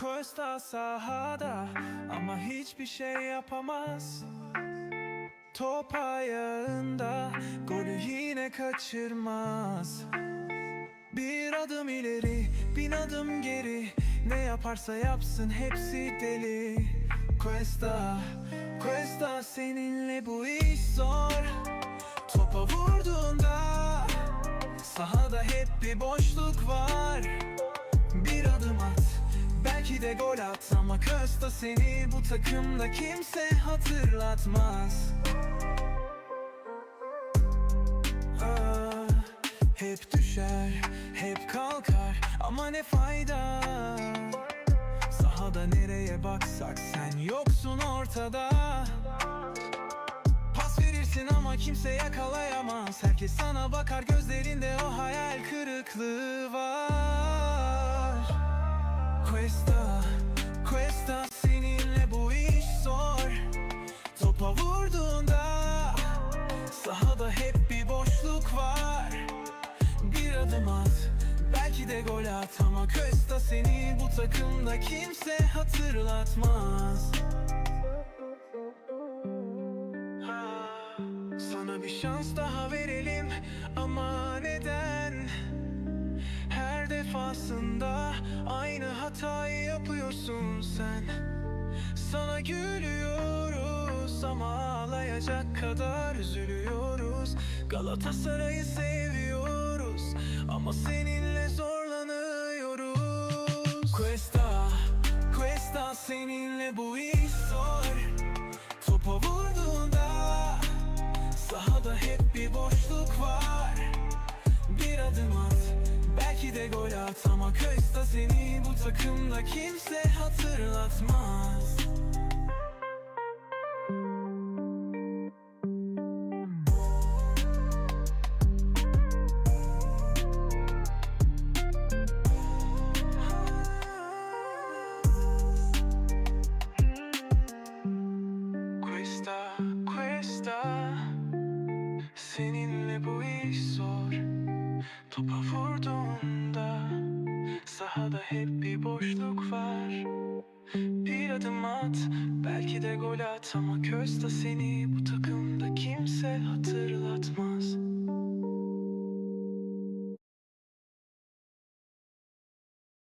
Costa sahada ama hiçbir şey yapamaz. Top ayağında golü yine kaçırmaz. Bir adım ileri bin adım geri. Ne yaparsa yapsın hepsi deli. Cuesta, Cuesta seninle bu iş zor. Topa vurduğunda Sahada hep bir boşluk var. Bir Belki de gol at Ama seni bu takımda kimse hatırlatmaz. Ah, Hep düşer, hep kalkar Ama ne fayda? Sahada nereye baksak sen yoksun ortada. Pas verirsin ama kimse yakalayamaz. Herkes sana bakar gözlerinde o hayal kırıklığı var Cuesta, Cuesta seninle bu iş zor. Topa vurduğunda Sahada hep bir boşluk var. Bir adım at Belki de gol at ama Cuesta seni bu takımda kimse hatırlatmaz. Sana bir şans daha verelim ama neden? Defasında aynı hatayı yapıyorsun sen. Sana gülüyoruz ama ağlayacak kadar üzülüyoruz. Galatasaray'ı seviyoruz ama seninle zorlanıyoruz. Cuesta, Cuesta seninle bu iş Ama seni bu takımda kimse hatırlatmaz. Seninle bu iş zor. Topa vurduğunda Sahada hep bir boşluk var. Bir adım at Belki de gol at Ama Kösta seni bu takımda kimse hatırlatmaz